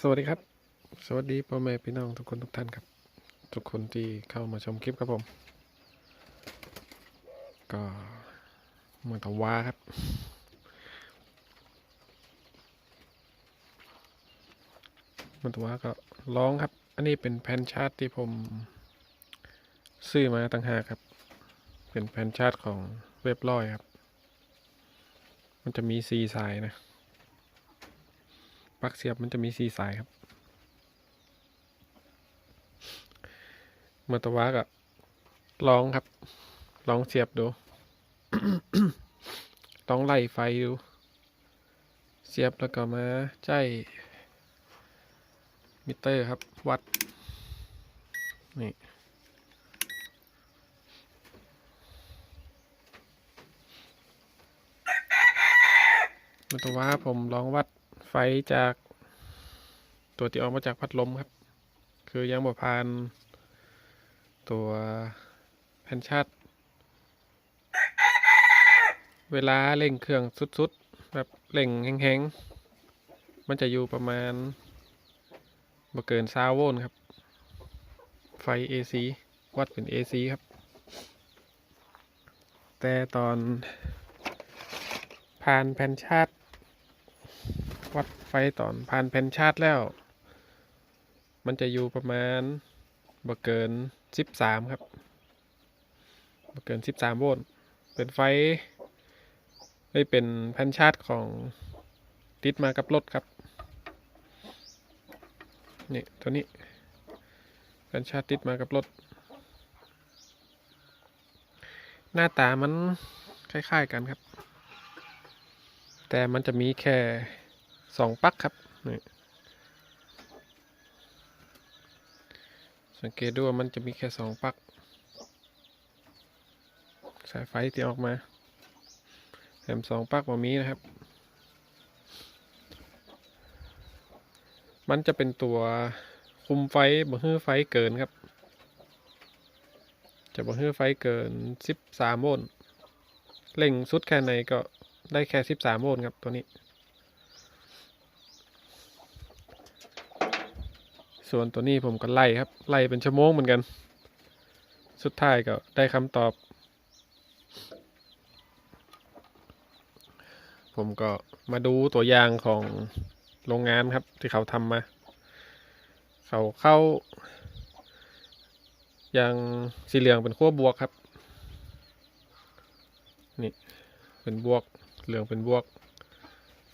สวัสดีครับ สวัสดีพ่อแม่พี่น้องทุกคนทุกท่านครับ ทุกคนที่เข้ามาชมคลิปครับผม ก็เมือนกับว่าครับ เมือนกับว่าก็ร้องครับ อันนี้เป็นแผ่นชาร์ตที่ผมซื้อมาตั้งหากครับ เป็นแผ่นชาร์ตของเว็บร้อยครับ มันจะมีสีสายนะ ลั๊กเสียบมันจะมีสีสายครับเมื่อตะวาก็ลองครับ ลองเสียบดูลองไล่ไฟดู เสียบแล้วก็มาใจมิเตอร์ครับ วัด นี่เมื่อตะวาผมลองวัด ไฟจากตัวที่ออกมาจากพัดลมครับ คือยังบ่ผ่านตัวแผ่นชาร์จเวลาเร่งเครื่องสุดๆ แบบเร่งแห้งๆ มันจะอยู่ประมาณบ่เกินซาวโวลครับ ไฟ AC วัดเป็น AC ครับ แต่ตอนผ่านแผ่นชาร์จ วัดไฟตอนผ่านแผ่นชาร์แล้ว มันจะอยู่ประมาณบ่เกินสิบสามครับบ่เกินสิบสามโวลต์เป็นไฟไม่เป็นแผ่นชาร์ของติดมากับรถครับนี่ตัวนี้แผ่นชาร์ติดมากับรถหน้าตามันคล้าย ๆ กันครับ แต่มันจะมีแค่ สองปักครับนี่สังเกตดูว่ามันจะมีแค่สองปัก สายไฟที่ออกมาแถมสองปลั๊กมามีนะครับ มันจะเป็นตัวคุมไฟบ่ฮื้อไฟเกินครับ จะบ่ฮื้อไฟเกิน13โวลต์เร่งสุดแค่ไหนก็ได้แค่13โวลต์ครับตัวนี้ ส่วนตัวนี้ผมก็ไล่ครับ ไล่เป็นชั่วโมงเหมือนกัน สุดท้ายก็ได้คำตอบ ผมก็มาดูตัวอย่างของโรงงานครับที่เขาทำมา เขาเข้าอย่างสีเหลืองเป็นขั้วบวกครับ นี่เป็นบวกเหลืองเป็นบวก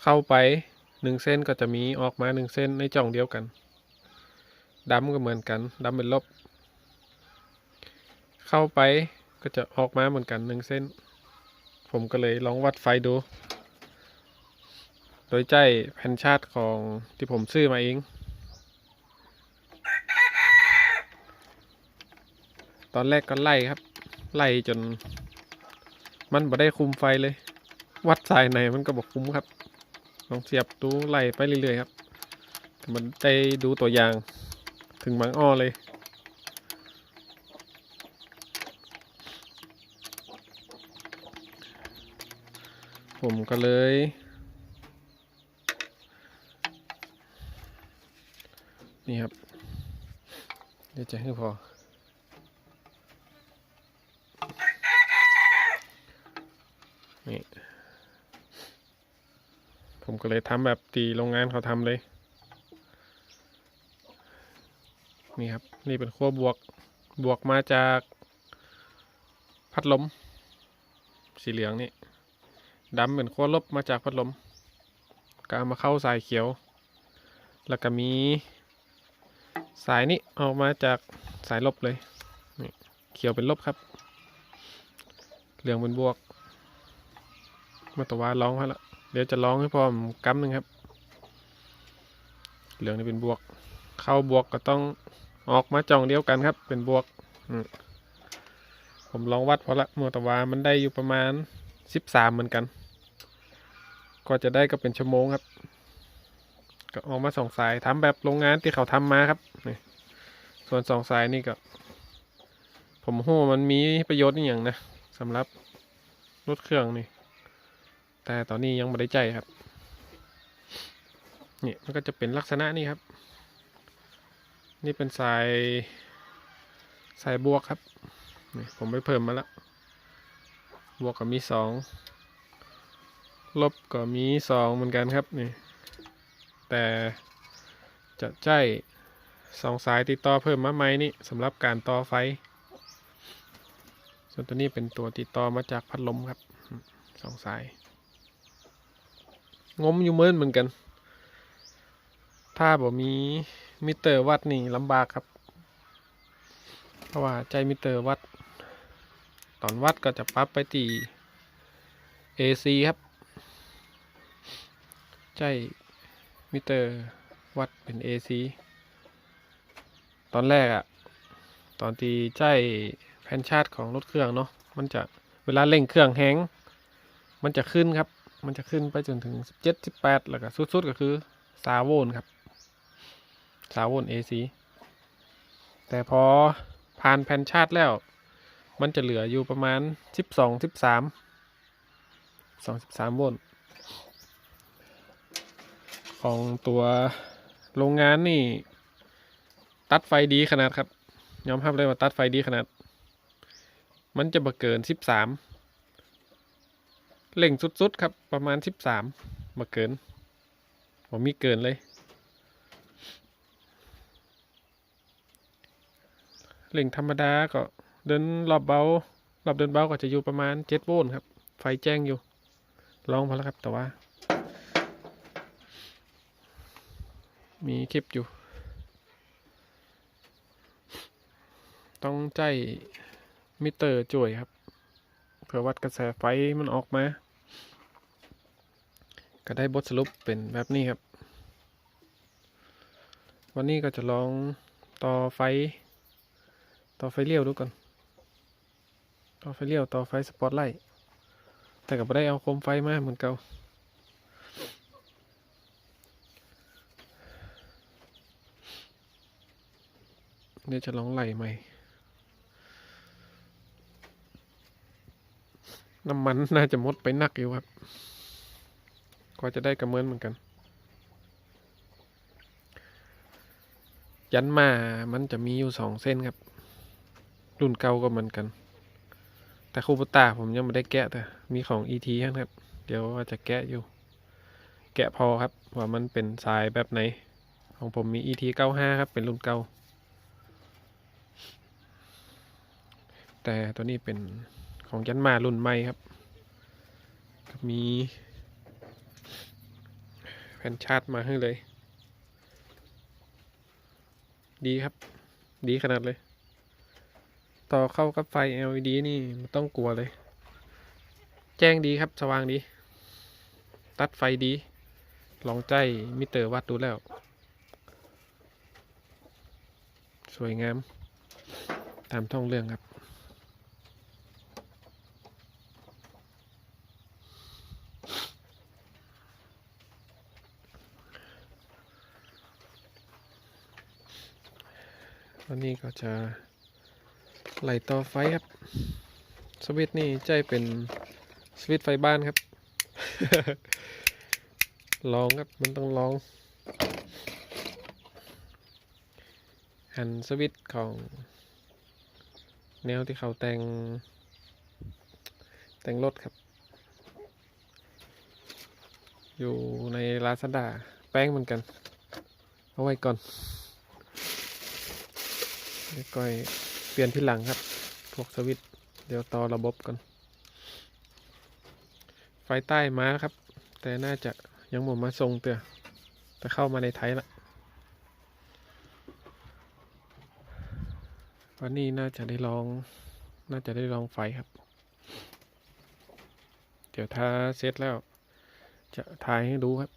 เข้าไปหนึ่งเส้นก็จะมีออกมาหนึ่งเส้นในจ่องเดียวกัน ดำก็เหมือนกันดำเป็นลบ เข้าไปก็จะออกมาเหมือนกันหนึ่งเส้น ผมก็เลยลองวัดไฟดู โดยใจแผ่นชาร์จของที่ผมซื้อมาเองตอนแรกก็ไล่ครับ ไล่จน มันบ่ได้คุมไฟเลย วัดสายไหนมันก็บอกคุมครับ ลองเสียบดูไล่ไปเรื่อยๆครับ มันได้ดูตัวอย่าง ถึงบางอ้อเลย ผมก็เลย นี่ครับ เดี๋ยวจะให้พอนี่ ผมก็เลยทำแบบตีโรงงานเขาทำเลย นี่ครับ นี่เป็นขั้วบวกบวกมาจากพัดลม สีเหลืองนี่ดำเป็นขั้วลบมาจากพัดลมก็เอามาเข้าสายเขียว แล้วก็มีสายนี้ออกมาจากสายลบเลยนี่เขียวเป็นลบครับ เหลืองเป็นบวก มาตะวาร้องเขาละเดี๋ยวจะร้องให้พร้อมกำหนึ่งครับ เหลืองนี่เป็นบวก เข้าบวกก็ต้อง ออกมาจองเดียวกันครับ เป็นบวก ผมลองวัดพอละมอตะวามันได้อยู่ประมาณสิบสามเหมือนกัน ก็จะได้ก็เป็นชั่วโมงครับ ก็ออกมาสองสายทำแบบโรงงานที่เขาทำมาครับนี่ส่วนสองสายนี่ก็ ผมหูมันมีประโยชน์อย่างนะสำหรับรถเครื่องนี่ แต่ตอนนี้ยังไม่ได้ใจครับ นี่มันก็จะเป็นลักษณะนี้ครับ นี่เป็นสายสายบวกครับนี่ผมไปเพิ่มมาแล้ว บวกก็มีสองลบก็มีสองเหมือนกันครับนี่แต่จะใช้สองสายติดต่อเพิ่มมาไหมนี่สำหรับการต่อไฟ ส่วนตัวนี้เป็นตัวติดต่อมาจากพัดลมครับสองสาย งมอยู่เมินเหมือนกัน ถ้าบ่มี มิเตอร์วัดนี่ลำบากครับ เพราะว่าใจมิเตอร์วัด ตอนวัดก็จะปรับไปที่ AC ครับ ใจมิเตอร์วัดเป็น AC ตอนแรกอะตอนที่ใจแผ่นชาร์จของรถเครื่องเนาะมันจะเวลาเร่งเครื่องแฮงมันจะขึ้นครับ มันจะขึ้นไปจนถึง 17 18 แล้วก็สุดๆ ก็คือ 3 โวลต์ครับ 3โวลต์ AC แต่พอผ่านแผ่นชาร์จแล้ว มันจะเหลืออยู่ประมาณ 12 13 2 13โวลต์ของตัวโรงงานนี่ ตัดไฟดีขนาดครับ ยอมรับเลยว่าตัดไฟดีขนาด มันจะบ่เกิน 13เล่งสุดๆ ครับประมาณ 13บ่เกินผมมีเกินเลย เล่งธรรมดาก็เดินรอบเบารอบเดินเบาก็จะอยู่ประมาณ7โวลต์ครับ ไฟแจ้งอยู่ ลองพอแล้วครับ แต่ว่า มีคลิปอยู่ ต้องใจมิเตอร์จ่วยครับ เพื่อวัดกระแสไฟมันออกมา ก็ได้บทสรุปเป็นแบบนี้ครับ วันนี้ก็จะลองต่อไฟ ต่อไฟเลี้ยวดูก่อน ต่อไฟเลี้ยวต่อไฟสปอตไลท์ แต่ก็ไม่ได้เอาโคมไฟมาเหมือนเก่าเดี๋ยวจะลองไหลใหม่ น้ำมันน่าจะหมดไปหนักอยู่ครับ กว่าจะได้กระเมินเหมือนกัน ยันมามันจะมีอยู่สองเส้นครับ รุ่นเก่าก็เหมือนกัน แต่คูปตาผมยังไม่ได้แกะแต่มีของ ET ครับ เดี๋ยวว่าจะแกะอยู่ แกะพอครับ ว่ามันเป็นสายแบบไหน ของผมมี ET 95 ครับ เป็นรุ่นเก่า แต่ตัวนี้เป็นของยันมารุ่นใหม่ครับ มีแผ่นชาร์จมาให้เลย ดีครับ ดีขนาดเลย ต่อเข้ากับไฟ LED นี่ไม่ต้องกลัวเลย แจ้งดีครับสว่างดี ตัดไฟดี ลองใจมิเตอร์วัดดูแล้ว สวยงาม ตามท้องเรื่องครับวันนี้ก็จะ ไหลต่อไฟครับ สวิตช์นี่ใจเป็นสวิตช์ไฟบ้านครับ ลองครับมันต้องลอง หันสวิตช์ของ แนวที่เขาแต่ง แต่งรถครับ อยู่ในลาซาด้าแป้งเหมือนกัน เอาไว้ก่อนเดี๋ยวก้อย เปลี่ยนที่หลังครับ พวกสวิตเดี๋ยวต่อระบบก่อนไฟใต้มาครับ แต่น่าจะยังหมดมาทรงเตือแต่เข้ามาในไทยละวันนี้น่าจะได้ลอง น่าจะได้ลองไฟครับ เดี๋ยวถ้าเสร็จแล้ว จะถ่ายให้ดูครับ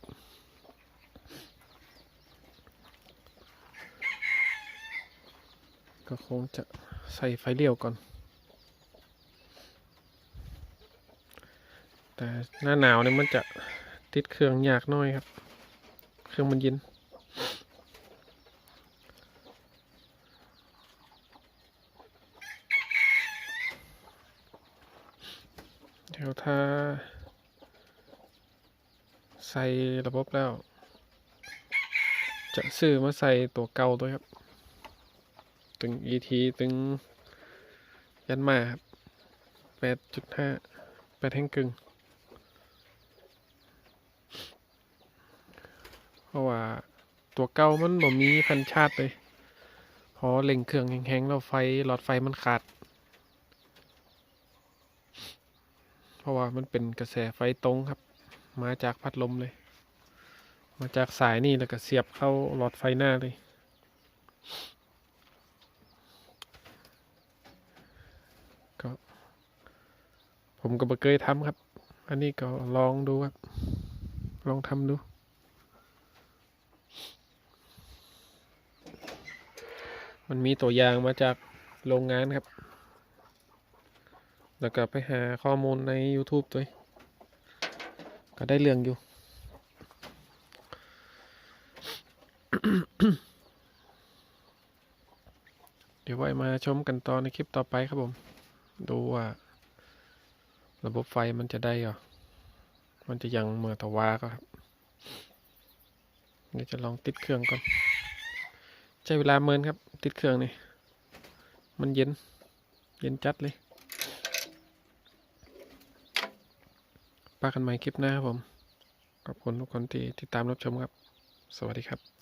ก็คงจะใส่ไฟเลี้ยวก่อน แต่หน้าหนาวเนี่ยมันจะติดเครื่องยากน้อยครับ เครื่องมันเย็นเดี๋ยวถ้า ใส่ระบบแล้ว จะซื้อมาใส่ตัวเก่าด้วยครับ ตึง ET ตึงยันมาครับแปดจุดห้าแปดแท่งกึ่งเพราะว่าตัวเก่ามันบ่มีพันชาติเลยพอเล็งเครื่องแห้งๆแล้วไฟหลอดไฟมันขาด เพราะว่ามันเป็นกระแสไฟตรงครับ มาจากพัดลมเลย มาจากสายนี่แล้วก็เสียบเข้าหลอดไฟหน้าเลย ผมก็บ่เคยทำครับ อันนี้ก็ลองดูครับ ลองทำดูมันมีตัวอย่างมาจากโรงงานครับ แล้วก็ไปหาข้อมูลใน YouTube ด้วย ก็ได้เรื่องอยู่ เดี๋ยวไว้มาชมกันต่อในคลิปต่อไปครับผม ดูว่า ระบบไฟมันจะได้เหรอ มันจะยังเมื่อตะวาก็ครับ เดี๋ยวจะลองติดเครื่องก่อน ใช้เวลาเมินครับ ติดเครื่องนี่ มันเย็น เย็นจัดเลยปากันใหม่คลิปหน้าครับผม ขอบคุณทุกคนที่ติดตามรับชมครับ สวัสดีครับ